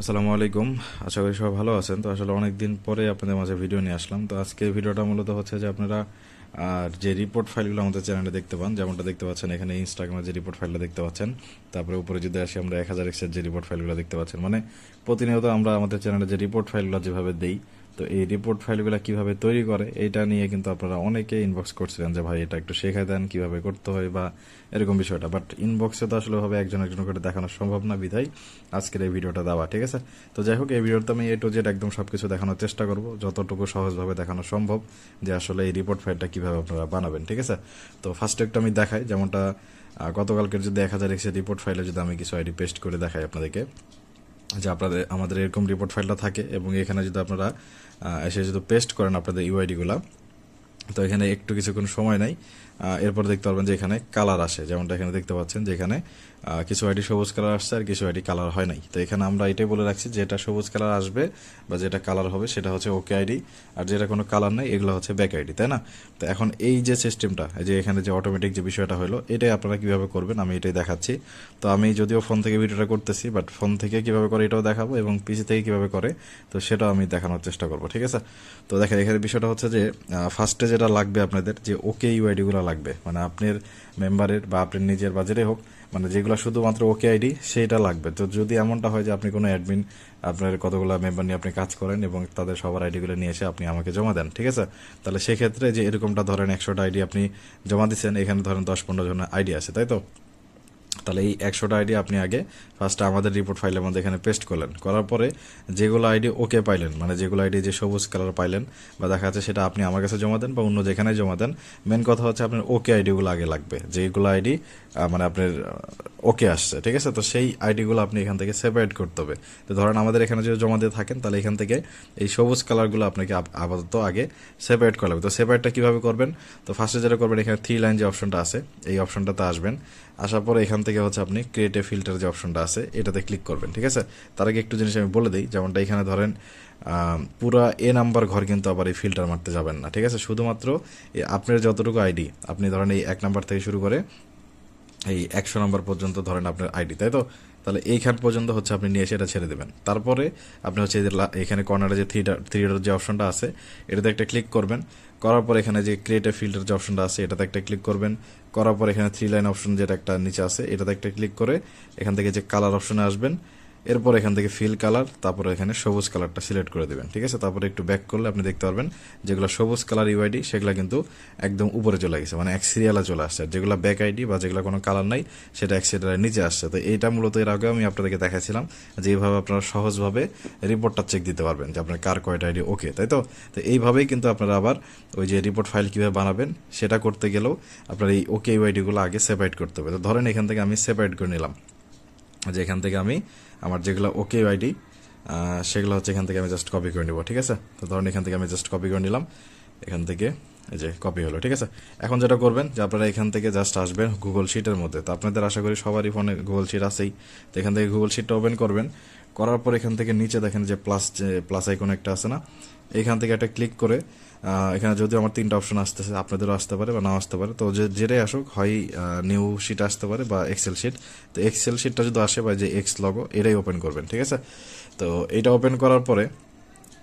আসসালামু আলাইকুম। আশা করি সবাই ভালো আছেন। তো আসলে অনেক দিন পরে আপনাদের মাঝে ভিডিও নিয়ে আসলাম। তো আজকে ভিডিওটা মূলত হচ্ছে যে আপনারা, আর যে রিপোর্ট ফাইলগুলো আমাদের চ্যানেলে দেখতে পান, যেমনটা দেখতে পাচ্ছেন, এখানে ইনস্টাগ্রামে যে রিপোর্ট ফাইলটা দেখতে পাচ্ছেন, তারপরে উপরে যদি আসি আমরা এক হাজার এক্সের যে রিপোর্ট ফাইলগুলো দেখতে পাচ্ছেন। মানে প্রতিনিয়ত আমরা আমাদের চ্যানেলে যে রিপোর্ট ফাইলগুলো যেভাবে দেই তো এই রিপোর্ট ফাইলগুলো কীভাবে তৈরি করে এটা নিয়ে কিন্তু আপনারা অনেকে ইনবক্স করছিলেন যে, ভাই, এটা একটু শেখায় দেন, কীভাবে করতে হয়? বা এরকম বিষয়টা। বাট ইনবক্সে তো আসলে ভাবে একজন একজন করে দেখানো সম্ভব না, বিধায় আজকের এই ভিডিওটা দেওয়া, ঠিক আছে? তো যাই হোক, এই ভিডিওতে আমি এ টু জেড একদম সবকিছু দেখানোর চেষ্টা করব, যতটুকু সহজভাবে দেখানো সম্ভব যে, আসলে এই রিপোর্ট ফাইলটা কীভাবে আপনারা বানাবেন, ঠিক আছে? তো ফার্স্ট একটু আমি দেখাই, যেমনটা গতকালকের যদি এক হাজার রিপোর্ট ফাইলে যদি আমি কিছু আইডি পেস্ট করে দেখাই আপনাদেরকে। যে আপনাদের আমাদের এরকম রিপোর্ট ফাইলটা থাকে এবং এখানে যদি আপনারা এসে যদি পেস্ট করেন আপনাদের ইউআইডিগুলো তো এখানে একটু কিছুক্ষণ সময় নাই। আহ, এরপর দেখতে পারবেন যে এখানে কালার আসে, যেমনটা এখানে দেখতে পাচ্ছেন যে এখানে কিছু আইডি সবুজ কালার আসছে আর কিছু আইডি কালার হয় নাই। তো এখানে আমরা এটাই বলে রাখছি, যেটা সবুজ কালার আসবে বা যেটা কালার হবে সেটা হচ্ছে ওকে আইডি আর যেটা কোনো কালার নেই এগুলো হচ্ছে ব্যাক আইডি তাই না? তো এখন এই যে সিস্টেমটা এই যে এখানে যে অটোমেটিক যে বিষয়টা হলো, এটাই আপনারা কীভাবে করবেন আমি এটাই দেখাচ্ছি। তো আমি যদিও ফোন থেকে ভিডিওটা করতেছি বাট ফোন থেকে কীভাবে করে এটাও দেখাবো এবং পিসি থেকে কীভাবে করে, তো সেটাও আমি দেখানোর চেষ্টা করব, ঠিক আছে? তো দেখেন, এখানে বিষয়টা হচ্ছে যে ফার্স্টে যেটা লাগবে আপনাদের, যে ওকে ইউআইডিগুলো লাগবে। মানে আপনার মেম্বারের বা আপনার নিজের বাজারে হোক মানে যেগুলো শুধুমাত্র ওকে আইডি সেইটা লাগবে। তো যদি এমনটা হয় যে আপনি কোনো অ্যাডমিন আপনার কতগুলো মেম্বার নিয়ে আপনি কাজ করেন এবং তাদের সবার আইডিগুলো নিয়ে এসে আপনি আমাকে জমা দেন, ঠিক আছে? তাহলে সেক্ষেত্রে যে এরকমটা ধরেন একশোটা আইডি আপনি জমা দিচ্ছেন এখানে ধরেন দশ পনেরো জনের আইডি আছে, তাই তো? তাহলে এই একশোটা আইডি আপনি আগে ফার্স্ট আমাদের রিপোর্ট ফাইলের মধ্যে এখানে পেস্ট করলেন। করার পরে যেগুলো আইডি ওকে পাইলেন মানে যেগুলো আইডি যে সবুজ কালার পাইলেন বা দেখা যাচ্ছে সেটা আপনি আমার কাছে জমা দেন বা অন্য যেখানে জমা দেন মেন কথা হচ্ছে আপনার ওকে আইডিগুলো আগে লাগবে। যেগুলো আইডি মানে আপনার ওকে আসছে, ঠিক আছে? তো সেই আইডিগুলো আপনি এখান থেকে সেপারেট করতে হবে। তো ধরেন আমাদের এখানে যদি জমা দিয়ে থাকেন, তাহলে এখান থেকে এই সবুজ কালারগুলো আপনাকে আপ- আপাতত আগে সেপারেট করা লাগবে তো সেপারেটটা কীভাবে করবেন? তো ফার্স্টে যেটা করবেন, এখানে থ্রি লাইন যে অপশনটা আছে, এই অপশনটাতে আসবেন। আসার পরে এখান থেকে হচ্ছে আপনি ক্রিয়েট ফিল্টার যে অপশনটা আছে, এটাতে ক্লিক করবেন, ঠিক আছে? তার আগে একটু জিনিস আমি বলে দিই, যেমনটা এখানে ধরেন পুরা এ নাম্বার ঘর কিন্তু আবার এই ফিল্টার মারতে যাবেন না, ঠিক আছে? শুধুমাত্র আপনার যতটুকু আইডি আপনি ধরেন এই এক নাম্বার থেকে শুরু করে এই একশো নম্বর পর্যন্ত ধরেন আপনার আইডি তাই তো? তাহলে এইখান পর্যন্ত হচ্ছে আপনি নিয়ে এসে এটা ছেড়ে দেবেন। তারপরে আপনি হচ্ছে এখানে কর্নারে যে থিয়েটার থ্রিটার যে অপশনটা আছে, এটাতে একটা ক্লিক করবেন। করার পর এখানে যে ক্রিয়েটিভ ফিল্ডের যে অপশনটা আছে, এটাতে একটা ক্লিক করবেন। করার পর এখানে থ্রি লাইন অপশন যেটা একটা নিচে আছে, এটাতে একটা ক্লিক করে এখান থেকে যে কালার অপশনে আসবেন। এরপর এখান থেকে ফিল কালার তারপর এখানে সবুজ কালারটা সিলেক্ট করে দেবেন, ঠিক আছে? তারপরে একটু ব্যাক করলে আপনি দেখতে পারবেন যেগুলো সবুজ কালার ইউআইডি সেগুলো কিন্তু একদম উপরে চলে গেছে মানে এক সিরিয়ালে চলে আসছে। যেগুলো ব্যাক আইডি বা যেগুলো কোনো কালার নাই, সেটা এক সিরিয়ালের নিচে আসছে। তো এইটা মূলত এর আগে আমি আপনাদেরকে দেখাচ্ছিলাম যে এইভাবে আপনারা সহজভাবে রিপোর্টটা চেক দিতে পারবেন যে আপনার কার কয়টা আইডি ওকে তাই তো? তো এইভাবেই কিন্তু আপনারা আবার ওই যে রিপোর্ট ফাইল কীভাবে বানাবেন, সেটা করতে গেলেও আপনার এই ওকে ইউআইডিগুলো আগে সেপারেট করতে হবে। তো ধরেন এখান থেকে আমি সেপারেট করে নিলাম যে এখান থেকে আমি আমার যেগুলো ওকে আইডি সেগুলো হচ্ছে এখান থেকে আমি জাস্ট কপি করে নেব, ঠিক আছে? তো ধরুন এখান থেকে আমি জাস্ট কপি করে নিলাম, এখান থেকে এই যে কপি হলো, ঠিক আছে? এখন যেটা করবেন যে আপনারা এখান থেকে জাস্ট আসবেন গুগল শিটের মধ্যে। তো আপনাদের আশা করি সবারই ফোনে গুগল শিট আছেই। তো এখান থেকে গুগল শিটটা ওপেন করবেন। করার পর এখান থেকে নিচে দেখেন যে প্লাস যে প্লাস আইকন একটা আছে না? এখান থেকে একটা ক্লিক করে এখানে যদি আমার তিনটা অপশন আসতেছে, আপনাদেরও আসতে পারে বা নাও আসতে পারে, তো যে যেটাই আসুক, হয় নিউ শিট আসতে পারে বা এক্সেল শিট তো এক্সেল শিটটা যদি আসে বা যে এক্স লগো এটাই ওপেন করবেন, ঠিক আছে? তো এটা ওপেন করার পরে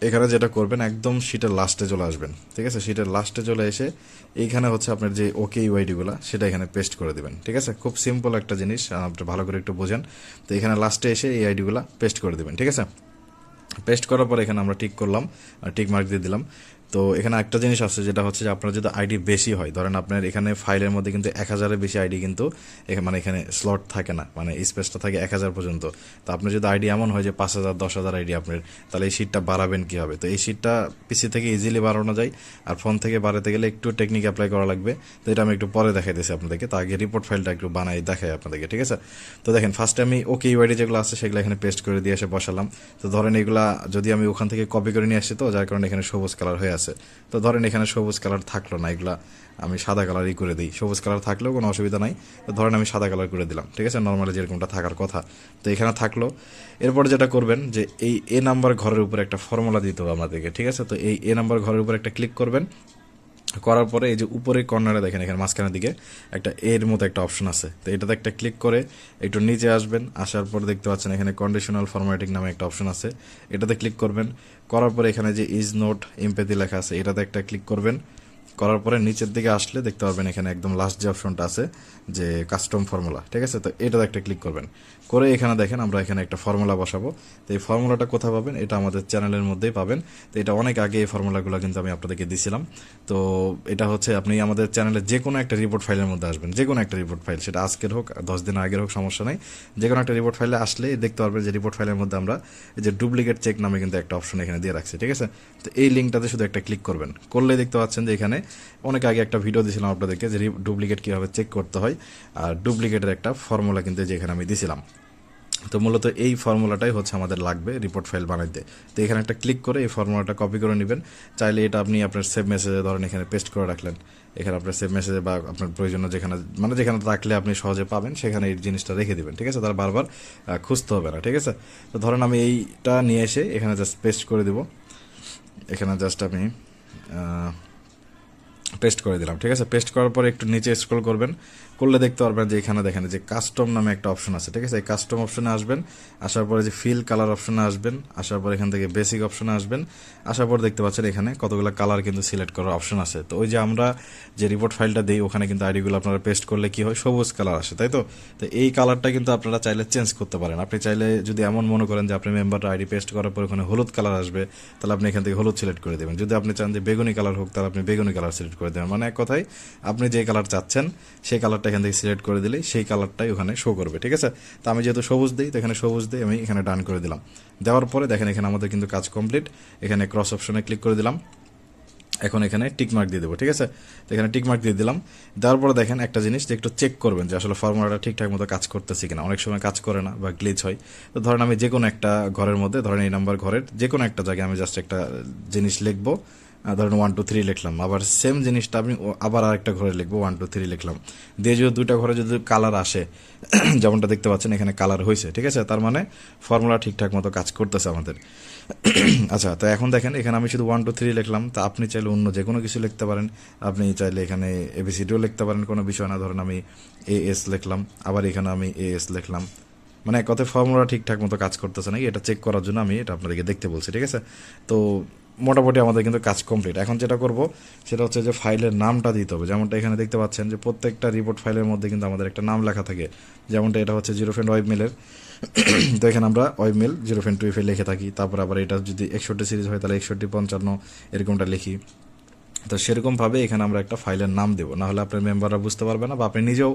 এখানে যেটা করবেন, একদম শীটের লাস্টে চলে আসবেন, ঠিক আছে? শীটের লাস্টে চলে এসে এইখানে হচ্ছে আপনার যে ওকে ইউআইডিগুলো সেটা এখানে পেস্ট করে দেবেন, ঠিক আছে? খুব সিম্পল একটা জিনিস আপনি ভালো করে একটু বোঝেন। তো এখানে লাস্টে এসে এই আইডিগুলো পেস্ট করে দেবেন, ঠিক আছে? পেস্ট করার পর এখানে আমরা টিক করলাম টিক মার্ক দিয়ে দিলাম। তো এখানে একটা জিনিস আছে যেটা হচ্ছে যে আপনার যদি আইডি বেশি হয়, ধরেন আপনার এখানে ফাইলের মধ্যে কিন্তু এক হাজারের বেশি আইডি কিন্তু মানে এখানে স্লট থাকে না মানে স্পেসটা থাকে এক হাজার পর্যন্ত। তো আপনার যদি আইডি এমন হয় যে পাঁচ হাজার, দশ হাজার আইডি আপনার, তাহলে এই সিটটা বাড়াবেন কীভাবে? তো এই সিটটা পিসি থেকে ইজিলি বাড়ানো যায়, আর ফোন থেকে বাড়াতে গেলে একটু টেকনিক অ্যাপ্লাই করা লাগবে। তো এটা আমি একটু পরে দেখাই দিয়েছি আপনাদেরকে। তো আগে রিপোর্ট ফাইলটা একটু বানাই দেখাই আপনাদেরকে, ঠিক আছে? তো দেখেন ফার্স্টে আমি ওকে ইউআইডি যেগুলো আছে সেগুলো এখানে পেস্ট করে দিয়ে এসে বসালাম। তো ধরেন এগুলা যদি আমি ওখান থেকে কপি করে নিয়ে আসি তো, যার কারণে এখানে সবুজ কালার হয়ে আছে। তো ধরেন এখানে সবুজ কালার থাকল না, এগুলা আমি সাদা কালারই করে দিই। সবুজ কালার থাকলেও কোনো অসুবিধা নাই। তো ধরেন আমি সাদা কালার করে দিলাম, ঠিক আছে? নর্মালি যেরকমটা থাকার কথা। তো এখানে থাকল। এরপর যেটা করবেন যে এই এ নাম্বার ঘরের উপরে একটা ফর্মুলা দিতে হবে আমাদেরকে, ঠিক আছে? তো এই এ নাম্বার ঘরের উপর একটা ক্লিক করবেন। করার পরে এই যে উপরে কর্নারে দেখেন এখানে মাঝখানের দিকে একটা এর মতো একটা অপশন আছে। তো এটাতে একটা ক্লিক করে একটু নিচে আসবেন, আসার পর দেখতে পাচ্ছেন এখানে কন্ডিশনাল ফরম্যাটিং নামে একটা অপশন আছে। এটাতে ক্লিক করবেন, করার পরে এখানে যে ইজ নোট এমপেথি লেখা আছে, এটাতে একটা ক্লিক করবেন। করার পরে নিচের দিকে আসলে দেখতে পারবেন এখানে একদম লাস্ট যে অপশনটা আছে, যে কাস্টম ফর্মুলা ঠিক আছে? তো এটাতে একটা ক্লিক করবেন। করে এখানে দেখেন আমরা এখানে একটা ফর্মুলা বসাবো। তো এই ফর্মুলাটা কোথায় পাবেন? এটা আমাদের চ্যানেলের মধ্যেই পাবেন। তো এটা অনেক আগে এই ফর্মুলাগুলো কিন্তু আমি আপনাদেরকে দিছিলাম। তো এটা হচ্ছে আপনি আমাদের চ্যানেলে যে কোনো একটা রিপোর্ট ফাইলের মধ্যে আসবেন। যে কোনো একটা রিপোর্ট ফাইল সেটা আজকের হোক, দশ দিন আগের হোক, সমস্যা নেই। যে কোনো একটা রিপোর্ট ফাইলে আসলে দেখতে পারবেন যে রিপোর্ট ফাইলের মধ্যে আমরা এই যে ডুপ্লিকেট চেক নামে কিন্তু একটা অপশন এখানে দিয়ে রাখছি, ঠিক আছে? তো এই লিঙ্কটাতে শুধু একটা ক্লিক করবেন। করলে দেখতে পাচ্ছেন যে এখানে অনেক আগে একটা ভিডিও দিয়েছিলাম আপনাদেরকে যে ডুপ্লিকেট কীভাবে চেক করতে হয়। আর ডুপ্লিকেটের একটা ফর্মুলা কিন্তু যেখানে আমি দিছিলাম। তো মূলত এই ফর্মুলাটাই হচ্ছে আমাদের লাগবে রিপোর্ট ফাইল বানাইতে। তো এখানে একটা ক্লিক করে এই ফর্মুলাটা কপি করে নেবেন। চাইলে এটা আপনি আপনার সেভ মেসেজে ধরেন এখানে পেস্ট করে রাখলেন। এখানে আপনার সেভ মেসেজে বা আপনার প্রয়োজনীয় যেখানে মানে যেখানে রাখলে আপনি সহজে পাবেন, সেখানে এই জিনিসটা রেখে দেবেন, ঠিক আছে? তার বারবার খুঁজতে হবে না, ঠিক আছে? তো ধরেন আমি এইটা নিয়ে এসে এখানে জাস্ট পেস্ট করে দিব। এখানে জাস্ট আমি পেস্ট করে দিলাম, ঠিক আছে? পেস্ট করার পরে একটু নিচে স্ক্রল করবেন। করলে দেখতে পারবেন যে এখানে দেখেন যে কাস্টম নামে একটা অপশন আছে, ঠিক আছে? এই কাস্টম অপশনে আসবেন, আসার পরে যে ফিল কালার অপশনে আসবেন, আসার পর এখান থেকে বেসিক অপশনে আসবেন, আসার পর দেখতে পাচ্ছেন এখানে কতগুলো কালার কিন্তু সিলেক্ট করার অপশন আছে। তো ওই যে আমরা যে রিপোর্ট ফাইলটা দিই, ওখানে কিন্তু আইডিগুলো আপনারা পেস্ট করলে কি হয়? সবুজ কালার আসে, তাই তো? তো এই কালারটা কিন্তু আপনারা চাইলে চেঞ্জ করতে পারেন। আপনি চাইলে যদি এমন মনে করেন যে আপনি মেম্বার আইডি পেস্ট করার পর ওখানে হলুদ কালার আসবে, তাহলে আপনি এখান থেকে হলুদ সিলেক্ট করে দেবেন। যদি আপনি চান যে বেগুনি কালার হোক, তাহলে আপনি বেগুনি কালার সিলেক্ট করে দেবেন। মানে এক কথায়, আপনি যে কালার চাচ্ছেন, সেই কালারটা এখান থেকে সিলেক্ট করে দিলেই সেই কালারটাই ওখানে শো করবে, ঠিক আছে? তো আমি যেহেতু সবুজ দিই, তো এখানে সবুজ দিই আমি এখানে ডান করে দিলাম। দেওয়ার পরে দেখেন এখানে আমাদের কিন্তু কাজ কমপ্লিট এখানে ক্রস অপশনে ক্লিক করে দিলাম। এখন এখানে টিকমার্ক দিয়ে দেবো, ঠিক আছে? তো এখানে টিকমার্ক দিয়ে দিলাম। দেওয়ার পরে দেখেন একটা জিনিস যে একটু চেক করবেন যে আসলে ফর্মুলাটা ঠিকঠাক মতো কাজ করতেছে কিনা। অনেক সময় কাজ করে না বা গ্লিচ হয়। তো ধরেন আমি যে কোনো একটা ঘরের মধ্যে, ধরেন এই নাম্বার ঘরের যে কোনো একটা জায়গায় আমি জাস্ট একটা জিনিস লিখব। ধরেন ওয়ান টু থ্রি লিখলাম। আবার সেম জিনিসটা ও- আবার আরেকটা ঘরে লিখব ওয়ান টু থ্রি লিখলাম। দিয়ে যদি দুইটা ঘরে যদি কালার আসে, যেমনটা দেখতে পাচ্ছেন, এখানে কালার হয়েছে ঠিক আছে? তার মানে ফর্মুলা ঠিকঠাক মতো কাজ করতেছে আমাদের। আচ্ছা তো এখন দেখেন, এখানে আমি শুধু ওয়ান টু থ্রি লিখলাম। তা আপনি চাইলে অন্য যে কোনো কিছু লিখতে পারেন। আপনি চাইলে এখানে এবিসিডিও লিখতে পারেন, কোনো বিষয় না। ধরেন আমি এ এস লিখলাম, আবার এখানে আমি এ এস লিখলাম। মানে কথায় ফর্মুলা ঠিকঠাক মতো কাজ করতেছে নাকি? এটা চেক করার জন্য আমি এটা আপনাদেরকে দেখতে বলছি, ঠিক আছে? তো মোটামুটি আমাদের কিন্তু কাজ কমপ্লিট এখন যেটা করব, সেটা হচ্ছে যে ফাইলের নামটা দিতে হবে। যেমনটা এখানে দেখতে পাচ্ছেন যে প্রত্যেকটা রিপোর্ট ফাইলের মধ্যে কিন্তু আমাদের একটা নাম লেখা থাকে। যেমনটা এটা হচ্ছে জিরো ফ্রেন্ড ওয়েব মেলের তো এখানে আমরা ওয়েব মেল জিরো ফ্রেন্ড টুয়েফে লিখে থাকি। তারপর আবার এটা যদি একষট্টি সিরিজ হয়, তাহলে একষট্টি পঞ্চান্ন এরকমটা লিখি। তো সেরকমভাবে এখানে আমরা একটা ফাইলের নাম দেবো। নাহলে আপনার মেম্বাররা বুঝতে পারবে না বা আপনি নিজেও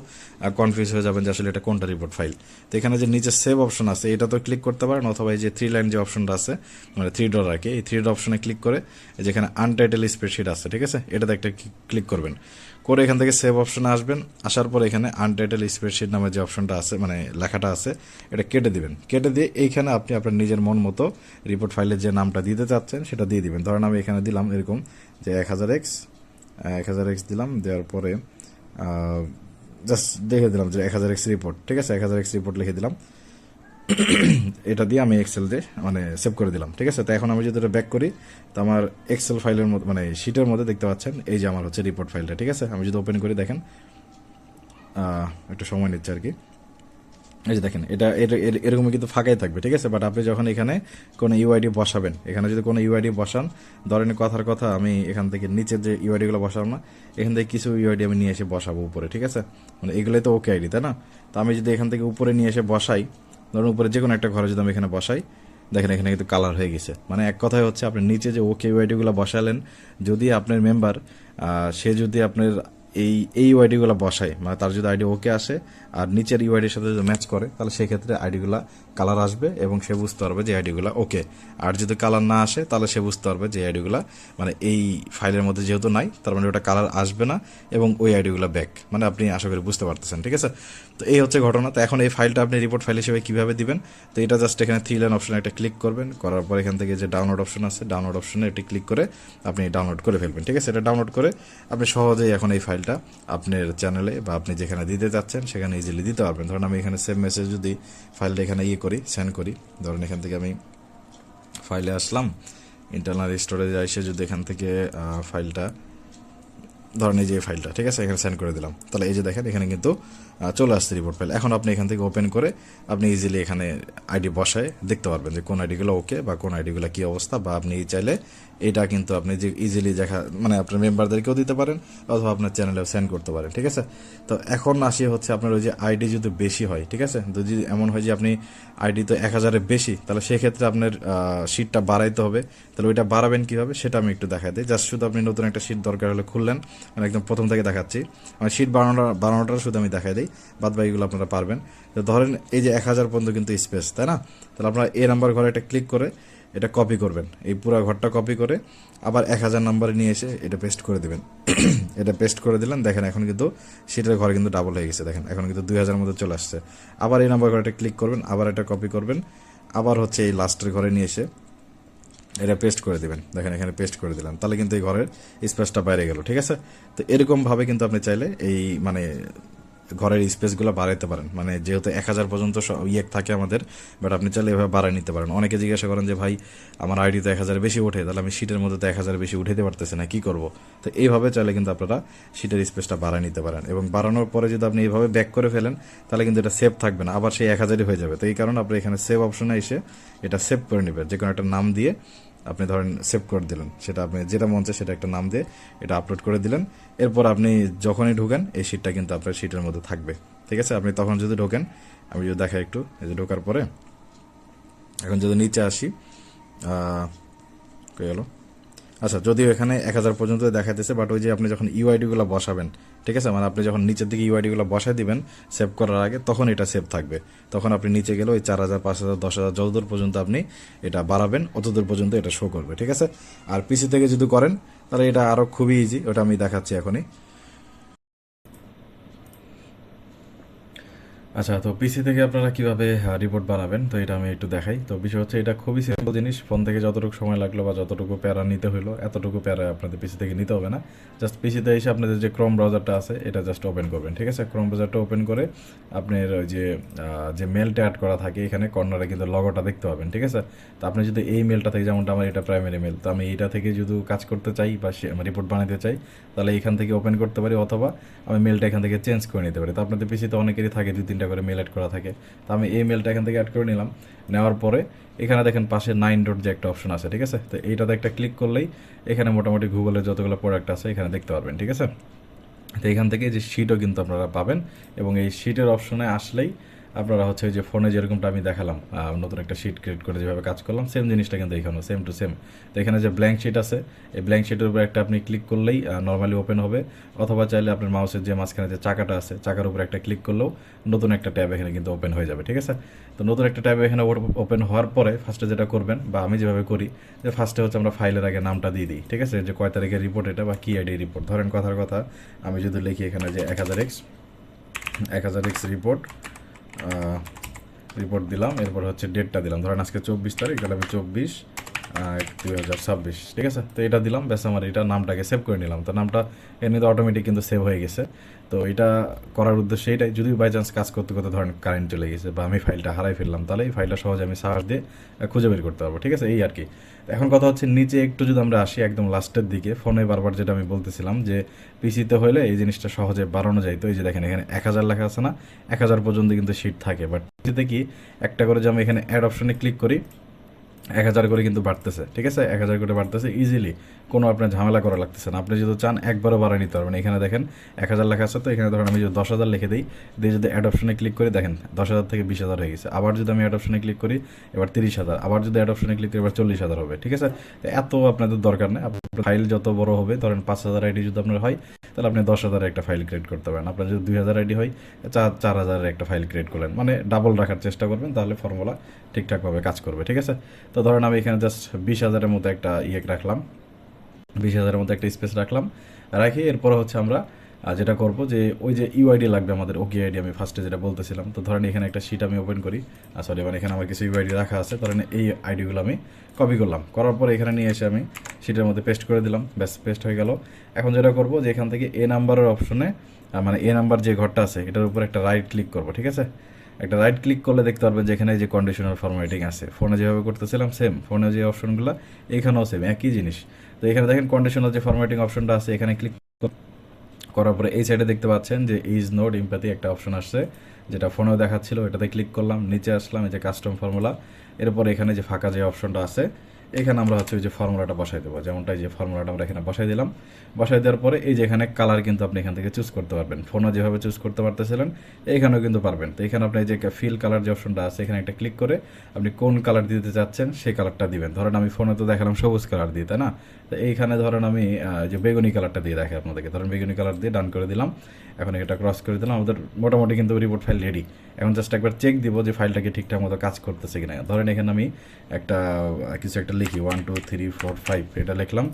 কনফিউজ হয়ে যাবেন যে আসলে এটা কোনটা রিপোর্ট ফাইল তো এখানে যে নিচে সেভ অপশন আছে, এটা তো ক্লিক করতে পারেন অথবা এই যে থ্রি লাইন যে অপশনটা আছে মানে থ্রি ডট আর কি, এই থ্রি ডট অপশনে ক্লিক করে যেখানে আনটাইটেল স্প্রেডশিট আছে, ঠিক আছে? এটাতে একটা ক্লিক করবেন। করে এখান থেকে সেভ অপশনে আসবেন। আসার পর এখানে আনটাইটেল স্প্রেডশিট নামে যে অপশনটা আছে মানে লেখাটা আছে, এটা কেটে দিবেন। কেটে দিয়ে এইখানে আপনি আপনার নিজের মন মতো রিপোর্ট ফাইলের যে নামটা দিতে চাচ্ছেন, সেটা দিয়ে দিবেন। ধরেন আমি এখানে দিলাম এরকম যে এক হাজার এক্স এক হাজার এক্স দিলাম, দেওয়ার পরে জাস্ট দেখে দিলাম যে এক হাজার এক্স রিপোর্ট ঠিক আছে? এক হাজার এক্স রিপোর্ট লিখে দিলাম। এটা দিয়ে আমি এক্সেল দিয়ে মানে সেভ করে দিলাম, ঠিক আছে? তো এখন আমি যদি এটা ব্যাক করি, তো আমার এক্সেল ফাইলের মধ্যে মানে শিটের মধ্যে দেখতে পাচ্ছেন, এই যে আমার হচ্ছে রিপোর্ট ফাইলটা ঠিক আছে? আমি যদি ওপেন করি, দেখেন একটু সময় নিচ্ছে আর কি। এই যে দেখেন, এটা এটা- এরকমই কিন্তু ফাঁকাই থাকবে, ঠিক আছে? বাট আপনি যখন এখানে কোনো ইউআইডি বসাবেন, এখানে যদি কোনো ইউআইডি বসান, ধরেন কথার কথা, আমি এখান থেকে নিচের যে ইউআইডিগুলো বসাবো না, এখান থেকে কিছু ইউআইডি আমি নিয়ে এসে বসাবো উপরে, ঠিক আছে? মানে এগুলোই তো ওকে আইডি তাই না? তো আমি যদি এখান থেকে উপরে নিয়ে এসে বসাই ধরুন উপরে যে কোনো একটা ঘরে যদি আমি এখানে বসাই, দেখেন এখানে কিন্তু কালার হয়ে গেছে। মানে এক কথায় হচ্ছে আপনি নিচে যে ওকে ওয়াইডিগুলো বসালেন, যদি আপনার মেম্বার সে যদি আপনার এই এই ওয়াইডিগুলো বসায় মানে তার যদি আইডি ওকে আসে, আর নিচের ইউআইডির সাথে যদি ম্যাচ করে, তাহলে সেক্ষেত্রে আইডিগুলা কালার আসবে এবং সে বুঝতে পারবে যে আইডিগুলো ওকে আর যদি কালার না আসে, তাহলে সে বুঝতে পারবে যে আইডিগুলো মানে এই ফাইলের মধ্যে যেহেতু নাই, তার মানে ওটা কালার আসবে না এবং ওই আইডিগুলো ব্যাক মানে আপনি আশা করি বুঝতে পারতেছেন, ঠিক আছে? তো এই হচ্ছে ঘটনা। তো এখন এই ফাইলটা আপনি রিপোর্ট ফাইল হিসেবে কীভাবে দিবেন? তো এটা জাস্ট এখানে থ্রি লাইন অপশনে একটা ক্লিক করবেন। করার পর এখান থেকে যে ডাউনলোড অপশন আছে ডাউনলোড অপশনে এটি ক্লিক করে আপনি ডাউনলোড করে ফেলবেন, ঠিক আছে? এটা ডাউনলোড করে আপনি সহজেই এখন এই ফাইলটা আপনার চ্যানেলে বা আপনি যেখানে দিতে চাচ্ছেন, সেখানে ইজিলি দিতে পারবেন। ধরুন আমি এখানে সেভ মেসেজ যদি ফাইলটা এখানে ইয়ে করি সেন্ড করি। ধরেন এখান থেকে আমি ফাইলে আসলাম ইন্টারনাল স্টোরেজ এসে যদি এখান থেকে ফাইলটা ধরেন এই যে ফাইলটা ঠিক আছে? এখানে সেন্ড করে দিলাম। তাহলে এই যে দেখেন, এখানে কিন্তু চলে আসছে রিপোর্ট ফাইল এখন আপনি এখান থেকে ওপেন করে আপনি ইজিলি এখানে আইডি বসায় দেখতে পারবেন যে কোন আইডিগুলো ওকে বা কোন আইডিগুলো কী অবস্থা বা আপনি চাইলে এটা কিন্তু আপনি যে ইজিলি দেখা মানে আপনার মেম্বারদেরকেও দিতে পারেন অথবা আপনার চ্যানেলেও সেন্ড করতে পারেন, ঠিক আছে? তো এখন আসি হচ্ছে আপনার ওই যে আইডি যদি বেশি হয়, ঠিক আছে? যদি এমন হয় যে আপনি আইডি তো এক হাজারের বেশি, তাহলে সেক্ষেত্রে আপনার শিটটা বাড়াইতে হবে। তাহলে ওইটা বাড়াবেন কীভাবে সেটা আমি একটু দেখাই দিই। জাস্ট শুধু আপনি নতুন একটা শিট দরকার হলে খুললেন। আমি একদম প্রথম থেকে দেখাচ্ছি। মানে শিট বানানোটা বানানোটা শুধু আমি দেখাই দিই। বাদ বাকিগুলো আপনারা পারবেন। তো ধরেন এই যে এক হাজার পর্যন্ত কিন্তু স্পেস তাই না? তাহলে আপনারা এ নাম্বার ঘরে একটা ক্লিক করে এটা কপি করবেন। এই পুরো ঘরটা কপি করে আবার এক হাজার নাম্বারে নিয়ে এসে এটা পেস্ট করে দেবেন। এটা পেস্ট করে দিলেন, দেখেন এখন কিন্তু সিটের ঘর কিন্তু ডাবল হয়ে গেছে, দেখেন। এখন কিন্তু দুই হাজার মধ্যে চলে আসছে। আবার এই নাম্বার ঘরে একটা ক্লিক করবেন, আবার এটা কপি করবেন, আবার হচ্ছে এই লাস্টের ঘরে নিয়ে এসে এটা পেস্ট করে দিবেন। দেখেন এখানে পেস্ট করে দিলাম। তাহলে কিন্তু এই ঘরের স্পেসটা বাইরে গেল, ঠিক আছে? তো এরকম ভাবে কিন্তু আপনি চাইলে এই মানে ঘরের স্পেসগুলো বাড়াইতে পারেন। মানে যেহেতু এক হাজার পর্যন্ত ইয়ে থাকে আমাদের বাট আপনি চাইলে এভাবে বাড়াই নিতে পারেন। অনেকে জিজ্ঞাসা করেন যে, ভাই, আমার আইডি তো এক হাজার বেশি ওঠে, তাহলে আমি শীটের মধ্যে তো এক হাজার বেশি উঠাতে পারতেছি না, কি করব? তো এইভাবে চাইলে কিন্তু আপনারা শীটের স্পেসটা বাড়াই নিতে পারেন। এবং বাড়ানোর পরে যদি আপনি এইভাবে ব্যাক করে ফেলেন, তাহলে কিন্তু এটা সেভ থাকবে না, আবার সেই এক হাজারই হয়ে যাবে। তো এই কারণে আপনি এখানে সেভ অপশনে এসে এটা সেভ করে নেবেন। যে কোনো একটা নাম দিয়ে আপনি ধরেন সেভ করে দিলেন। সেটা আপনি যেটা মন চায় সেটা একটা নাম দিয়ে এটা আপলোড করে দিলেন। এরপর আপনি যখনই ঢুকেন, এই শিটটা কিন্তু আপনার শিটের মধ্যে থাকবে। ঠিক আছে? আপনি তখন যদি ঢোকেন, আমি যদি দেখাই একটু, এই যে ঢোকার পরে, এখন যদি নিচে আসি কে গেল? আচ্ছা যদিও এখানে এক হাজার পর্যন্ত দেখাইতেছে বাট ওই যে আপনি যখন ইউআইডি গুলো বসাবেন, ঠিক আছে? মানে আপনি যখন নিচের দিকে ইউআইডি গুলো বসাই দিবেন সেভ করার আগে তখন এটা সেভ থাকবে। তখন আপনি নিচে গেলে ওই চার হাজার, পাঁচ হাজার, দশ হাজার যতদূর পর্যন্ত আপনি এটা বাড়াবেন অতদূর পর্যন্ত এটা শো করবে, ঠিক আছে? আর পিসি থেকে যদি করেন, তাহলে এটা আরও খুবই ইজি ওটা আমি দেখাচ্ছি এখনই। আচ্ছা তো পিসি থেকে আপনারা কীভাবে রিপোর্ট বানাবেন? তো এটা আমি একটু দেখাই। তো বিষয় হচ্ছে এটা খুবই সিম্পল জিনিস। ফোন থেকে যতটুকু সময় লাগল বা যতটুকু প্যারা নিতে হলো এতটুকু প্যারা আপনাদের পিসি থেকে নিতে হবে না। জাস্ট পিসিতে এসে আপনাদের যে ক্রোম ব্রাউজারটা আছে, এটা জাস্ট ওপেন করবেন, ঠিক আছে? ক্রোম ব্রাউজারটা ওপেন করে আপনার ওই যে যে মেলটা অ্যাড করা থাকে, এখানে কর্নারে কিন্তু লগোটা দেখতে পাবেন, ঠিক আছে? তো আপনি যদি এই মেলটা থেকে, যেমনটা আমার এটা প্রাইমারি মেল তো আমি এইটা থেকে যদি কাজ করতে চাই বা রিপোর্ট বানাতে চাই, তাহলে এখান থেকে ওপেন করতে পারি, অথবা আমি মেলটা এখান থেকে চেঞ্জ করে নিতে পারি। তো আপনাদের পিসিতে অনেকেরই থাকে দুই, তিনটা করে মেল অ্যাড করা থাকে। তো আমি এই মেলটা এখান থেকে অ্যাড করে নিলাম। নেওয়ার পরে এখানে দেখেন পাশে নাইন ডট যে একটা অপশন আছে, ঠিক আছে? তো এইটাতে একটা ক্লিক করলেই এখানে মোটামুটি গুগলের যতগুলো প্রোডাক্ট আছে এখানে দেখতে পারবেন, ঠিক আছে? তো এখান থেকে যে শিটও কিন্তু আপনারা পাবেন এবং এই শিটের অপশনে আসলেই আপনারা হচ্ছে ওই যে ফোনে যেরকমটা আমি দেখালাম নতুন একটা শিট ক্রিয়েট করে যেভাবে কাজ করলাম সেম জিনিসটা কিন্তু এখানেও সেম টু সেম তো এখানে যে ব্ল্যাঙ্ক শিট আছে, এই ব্ল্যাঙ্ক শিটের উপর একটা আপনি ক্লিক করলেই নর্মালি ওপেন হবে। অথবা চাইলে আপনার মাউসের যে মাঝখানে যে চাকাটা আছে, চাকার উপর একটা ক্লিক করলেও নতুন একটা ট্যাব এখানে কিন্তু ওপেন হয়ে যাবে, ঠিক আছে? তো নতুন একটা ট্যাব এখানে ওপেন হওয়ার পরে ফার্স্টে যেটা করবেন, বা আমি যেভাবে করি, যে ফার্স্টে হচ্ছে আমরা ফাইলের আগে নামটা দিয়ে দিই, ঠিক আছে? যে কয় তারিখের রিপোর্ট এটা বা কি আইডি রিপোর্ট ধরেন কথার কথা, আমি যদি লিখি এখানে যে এক হাজার এক্স এক হাজার এক্স রিপোর্ট রিপোর্ট দিলাম। এরপর হচ্ছে ডেটটা দিলাম। ধরেন আজকে চব্বিশ তারিখ তাহলে আমি চব্বিশ দুই হাজার ছাব্বিশ। ঠিক আছে? তো এটা দিলাম, ব্যাস আমার এটা নামটাকে সেভ করে নিলাম। তো নামটা এমনিতে অটোমেটিক কিন্তু সেভ হয়ে গেছে। তো এটা করার উদ্দেশ্য এটাই। যদি বাই চান্স কাজ করতে করতে ধরেন কারেন্ট চলে গেছে বা আমি ফাইলটা হারাই ফেললাম, তাহলে এই ফাইলটা সহজে আমি সার্চ দিয়ে খুঁজে বের করতে পারব, ঠিক আছে? এই আর কি এখন কথা হচ্ছে নিচে একটু যদি আমরা আসি একদম লাস্টের দিকে ফোনে বারবার যেটা আমি বলতেছিলাম যে পিসিতে হলে এই জিনিসটা সহজে বাড়ানো যায়। তো এই যে দেখেন, এখানে এক হাজার লেখা আছে না, এক হাজার পর্যন্ত কিন্তু শিট থাকে। বাট পিসিতে কি, একটা করে যে আমি এখানে অ্যাড অপশনে ক্লিক করি, এক হাজার করে কিন্তু বাড়তেছে, ঠিক আছে? এক হাজার করে বাড়তেছে ইজিলি কোনো আপনার ঝামেলা করা লাগতেছে না। আপনি যদি চান, একবারও বাড়ায় নিতে পারবেন। এখানে দেখেন, এক হাজার লেখা আছে তো, এখানে ধরেন আমি যদি দশ হাজার লিখে দিই, দিয়ে যদি অ্যাড অপশনে ক্লিক করি, দেখেন, দশ হাজার থেকে বিশ হাজার হয়ে গেছে। আবার যদি আমি অ্যাড অপশনে ক্লিক করি, এবার তিরিশ হাজার। আবার যদি অ্যাড অপশনে ক্লিক করি, এবার চল্লিশ হাজার হবে, ঠিক আছে? এত আপনাদের দরকার নেই। আপনার ফাইল যত বড় হবে, ধরেন পাঁচ হাজার আইডি যদি আপনার হয়, তাহলে আপনি দশ হাজারের একটা ফাইল ক্রিয়েট করতে পারেন। আপনার যদি দুই হাজার আইডি হয় চার চার হাজারের একটা ফাইল ক্রিয়েট করলেন। মানে ডাবল রাখার চেষ্টা করবেন, তাহলে ফর্মুলা ঠিকঠাকভাবে কাজ করবে, ঠিক আছে? তো ধরেন আমি এখানে জাস্ট বিশ হাজারের মতো একটা ইয়ে রাখলাম। বিশ হাজারের মতো একটা স্পেস রাখলাম। রাখি, এরপর হচ্ছে আমরা যেটা করব যে, ওই যে ইউআইডি লাগবে আমাদের, ওকে আইডি আমি ফার্স্টে যেটা বলতেছিলাম। তো ধরেন এখানে একটা শিট আমি ওপেন করি। সরি মানে এখানে আমার কিছু ইউআইডি রাখা আছে। ধরেন এই আইডিগুলো আমি কপি করলাম। করার পর এখানে নিয়ে এসে আমি শিটের মধ্যে পেস্ট করে দিলাম। ব্যাস পেস্ট হয়ে গেল। এখন যেটা করব যে, এখান থেকে এ নাম্বারের অপশনে মানে এ নাম্বার যে ঘরটা আছে, এটার উপর একটা রাইট ক্লিক করব, ঠিক আছে? একটা রাইট ক্লিক করলে দেখতে পারবেন যে, এখানে যে কন্ডিশনাল ফরম্যাটিং আছে। ফোনে যেভাবে করতেছিলাম সেম ফোনে যে অপশনগুলো এখানেও সেম একই জিনিস। তো এখানে দেখেন কন্ডিশনাল যে ফরম্যাটিং অপশনটা আছে, এখানে ক্লিক করার পরে এই সাইডে দেখতে পাচ্ছেন যে ইজ নোট ইম্প্যাথি একটা অপশন আসছে, যেটা ফোনেও দেখাচ্ছিল এটাতে ক্লিক করলাম, নিচে আসলাম, এই যে কাস্টম ফর্মুলা এরপর এখানে যে ফাঁকা যে অপশনটা আছে এখানে আমরা হচ্ছে ওই যে ফর্মুলাটা বসাই দেবো। যেমনটা এই যে ফর্মুলাটা আমরা এখানে বসাই দিলাম। বসাই দেওয়ার পরে এই যে এখানে কালার কিন্তু আপনি এখান থেকে চুজ করতে পারবেন। ফোনও যেভাবে চুজ করতে পারতেছিলেন, এইখানেও কিন্তু পারবেন। তো এখানে আপনি যে ফিল কালার যে অপশনটা আছে, এখানে একটা ক্লিক করে আপনি কোন কালার দিতে চাচ্ছেন, সেই কালারটা দিবেন। ধরেন আমি ফোনে তো দেখালাম সবুজ কালার দিয়ে, তাই না? তো এইখানে ধরেন আমি যে বেগুনি কালারটা দিয়ে দেখে আপনাদেরকে। ধরেন বেগুনি কালার দিয়ে ডান করে দিলাম। এখন এটা ক্রস করে দিলাম। আমাদের মোটামুটি কিন্তু রিপোর্ট ফাইল রেডি এখন জাস্ট একবার চেক দিব যে ফাইলটাকে ঠিকঠাক মতো কাজ করতেছে কিনা। ধরেন এখানে আমি একটা, কিছু একটা লিখি one two three four five এটা লিখলাম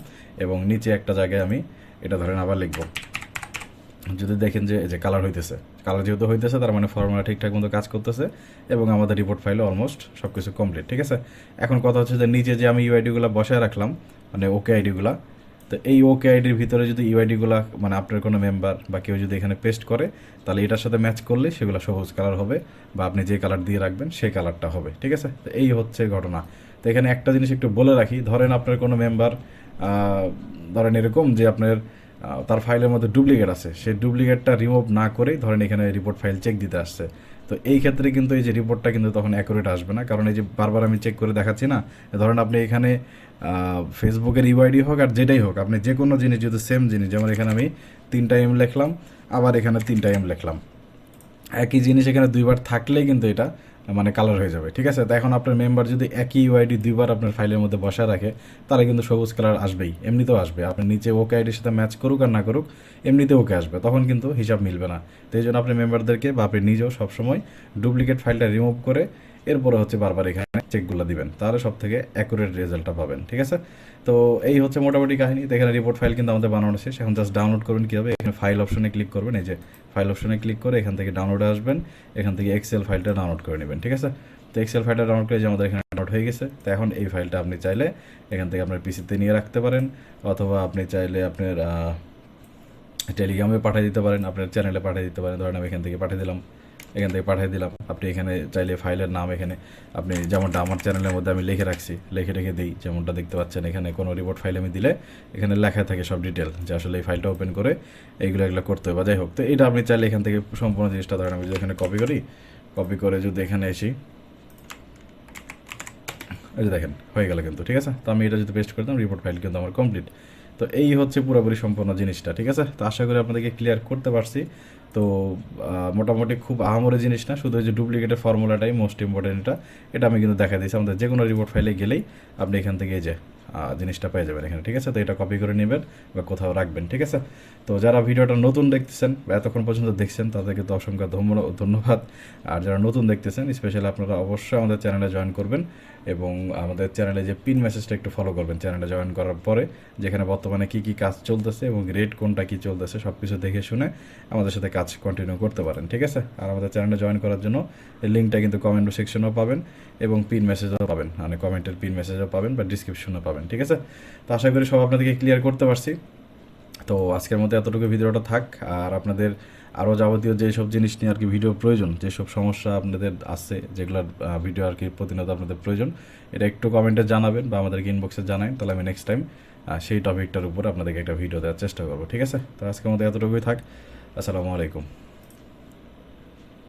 এবং নিচে একটা জায়গায় আমি এটা ধরেন আবার লিখব। যদি দেখেন যে যে কালার হইতেছে কালার যেহেতু হইতেছে, তার মানে ফর্মুলা ঠিকঠাক মতো কাজ করতেছে এবং আমাদের রিপোর্ট ফাইলে অলমোস্ট সব কিছু কমপ্লিট ঠিক আছে? এখন কথা হচ্ছে যে নিচে যে আমি ইউআইডিগুলো বসায় রাখলাম মানে ওকে আইডিগুলো তো এই ওকে আইডির ভিতরে যদি ইউআইডিগুলো মানে আপনার কোনো মেম্বার বা কেউ যদি এখানে পেস্ট করে, তাহলে এটার সাথে ম্যাচ করলে সেগুলো সবুজ কালার হবে বা আপনি যে কালার দিয়ে রাখবেন সেই কালারটা হবে, ঠিক আছে? তো এই হচ্ছে ঘটনা। তো এখানে একটা জিনিস একটু বলে রাখি, ধরেন আপনার কোনো মেম্বার ধরেন এরকম যে আপনার তার ফাইলের মধ্যে ডুপ্লিকেট আছে, সেই ডুপ্লিকেটটা রিমুভ না করেই ধরেন এখানে রিপোর্ট ফাইল চেক দিতে আসছে। তো এই ক্ষেত্রে কিন্তু এই যে রিপোর্টটা কিন্তু তখন অ্যাকুরেট আসবে না। কারণ এই যে বারবার আমি চেক করে দেখাচ্ছি না, ধরেন আপনি এখানে ফেসবুকের ইউআইডি হোক আর যেটাই হোক, আপনি যে কোনো জিনিস, যদি সেম জিনিস, যেমন এখানে আমি তিনটা এম লিখলাম, আবার এখানে তিনটা এম লিখলাম। একই জিনিস এখানে দুইবার থাকলেই কিন্তু এটা মানে কালার হয়ে যাবে, ঠিক আছে? তো এখন আপনার মেম্বার যদি একই ইউআইডি দুইবার আপনার ফাইলের মধ্যে বসা রাখে, তাহলে কিন্তু সবুজ কালার আসবেই, এমনিতেও আসবে। আপনি নিচে ওকে আইডির সাথে ম্যাচ করুক আর না করুক এমনিতে ওকে আসবে, তখন কিন্তু হিসাব মিলবে না। তো এই জন্য আপনি মেম্বারদেরকে বা আপনি নিজেও সবসময় ডুপ্লিকেট ফাইলটা রিমুভ করে, এরপরে হচ্ছে বারবার এখানে চেকগুলো দিবেন, তাহলে সব থেকে অ্যাকুরেট রেজাল্টটা পাবেন, ঠিক আছে? তো এই হচ্ছে মোটামুটি কাহিনী। তো এখানে রিপোর্ট ফাইল কিন্তু আমাদের বানানো শেষ। এখন জাস্ট ডাউনলোড করবেন কীভাবে? এখানে ফাইল অপশনে ক্লিক করবেন। এই যে ফাইল অপশনে ক্লিক করে এখান থেকে ডাউনলোডে আসবেন। এখান থেকে এক্সেল ফাইলটা ডাউনলোড করে নেবেন, ঠিক আছে? তো এক্সেল ফাইলটা ডাউনলোড করে যে আমাদের এখানে ডাউনলোড হয়ে গেছে। তো এখন এই ফাইলটা আপনি চাইলে এখান থেকে আপনার পিসিতে নিয়ে রাখতে পারেন, অথবা আপনি চাইলে আপনার টেলিগ্রামে পাঠিয়ে দিতে পারেন, আপনার চ্যানেলে পাঠিয়ে দিতে পারেন। ধরেন আমি এখান থেকে পাঠিয়ে দিলাম। এখান থেকে পাঠিয়ে দিলাম। আপনি এখানে চাইলে ফাইলের নাম এখানে, আপনি যেমনটা আমার চ্যানেলের মধ্যে আমি লিখে রাখছি, লিখে রেখে দিই, যেমনটা দেখতে পাচ্ছেন এখানে কোনো রিপোর্ট ফাইল আমি দিলে এখানে লেখা থাকে সব ডিটেল যে আসলে এই ফাইলটা ওপেন করে এইগুলো এগুলো করতে হবে। যাই হোক, তো এটা আপনি চাইলে এখান থেকে সম্পূর্ণ জিনিসটা ধরেন, আমি যদি এখানে কপি করি কপি করে যদি এখানে এসি এই যে দেখেন, হয়ে গেল কিন্তু, ঠিক আছে? তো আমি এটা যদি পেস্ট করতাম রিপোর্ট ফাইল কিন্তু আমার কমপ্লিট তো এই হচ্ছে পুরোপুরি সম্পূর্ণ জিনিসটা, ঠিক আছে? তো আশা করি আপনাদেরকে ক্লিয়ার করতে পারছি। তো মোটামুটি খুব আহামরি জিনিস না, শুধু যে ডুপ্লিকেটের ফর্মুলাটাই মোস্ট ইম্পর্টেন্ট এটা। এটা আমি কিন্তু দেখা দিয়েছি আমাদের যে কোনো রিপোর্ট ফাইলে গেলেই আপনি এখান থেকে যে জিনিসটা পেয়ে যাবেন এখানে, ঠিক আছে? তো এটা কপি করে নেবেন বা কোথাও রাখবেন, ঠিক আছে? তো যারা ভিডিওটা নতুন দেখতেছেন বা এতক্ষণ পর্যন্ত দেখছেন, তাদেরকে তো অসংখ্য ধন্য- ধন্যবাদ। আর যারা নতুন দেখতেছেন স্পেশালি আপনারা অবশ্যই আমাদের চ্যানেলে জয়েন করবেন। এবং আমাদের চ্যানেলে যে পিন মেসেজটা একটু ফলো করবেন চ্যানেলে জয়েন করার পরে যেখানে বর্তমানে কি কি কাজ চলতেছে এবং রেট কোনটা কি চলতেছে সব কিছু দেখে শুনে আমাদের সাথে কাজ কন্টিনিউ করতে পারেন, ঠিক আছে? আর আমাদের চ্যানেলে জয়েন করার জন্য লিঙ্কটা কিন্তু কমেন্ট সেকশনেও পাবেন এবং পিন মেসেজও পাবেন মানে কমেন্টের পিন মেসেজও পাবেন বা ডিসক্রিপশনও পাবেন, ঠিক আছে? তো আশা করি সব আপনাদেরকে ক্লিয়ার করতে পারছি। তো আজকের মতো এতটুকু ভিডিওটা থাক। আর আপনাদের আরও যাবতীয় যেসব জিনিস নিয়ে আর কি ভিডিও প্রয়োজন, যেসব সমস্যা আপনাদের আছে, যেগুলোর ভিডিও আর কি প্রতিনিয়ত আপনাদের প্রয়োজন, এটা একটু কমেন্টে জানাবেন বা আমাদেরকে ইনবক্সে জানাবেন তাহলে আমি নেক্সট টাইম সেই টপিকটার উপর আপনাদেরকে একটা ভিডিও দেওয়ার চেষ্টা করব, ঠিক আছে? তো আজকের মতো এতটুকুই থাক। আসসালামু আলাইকুম।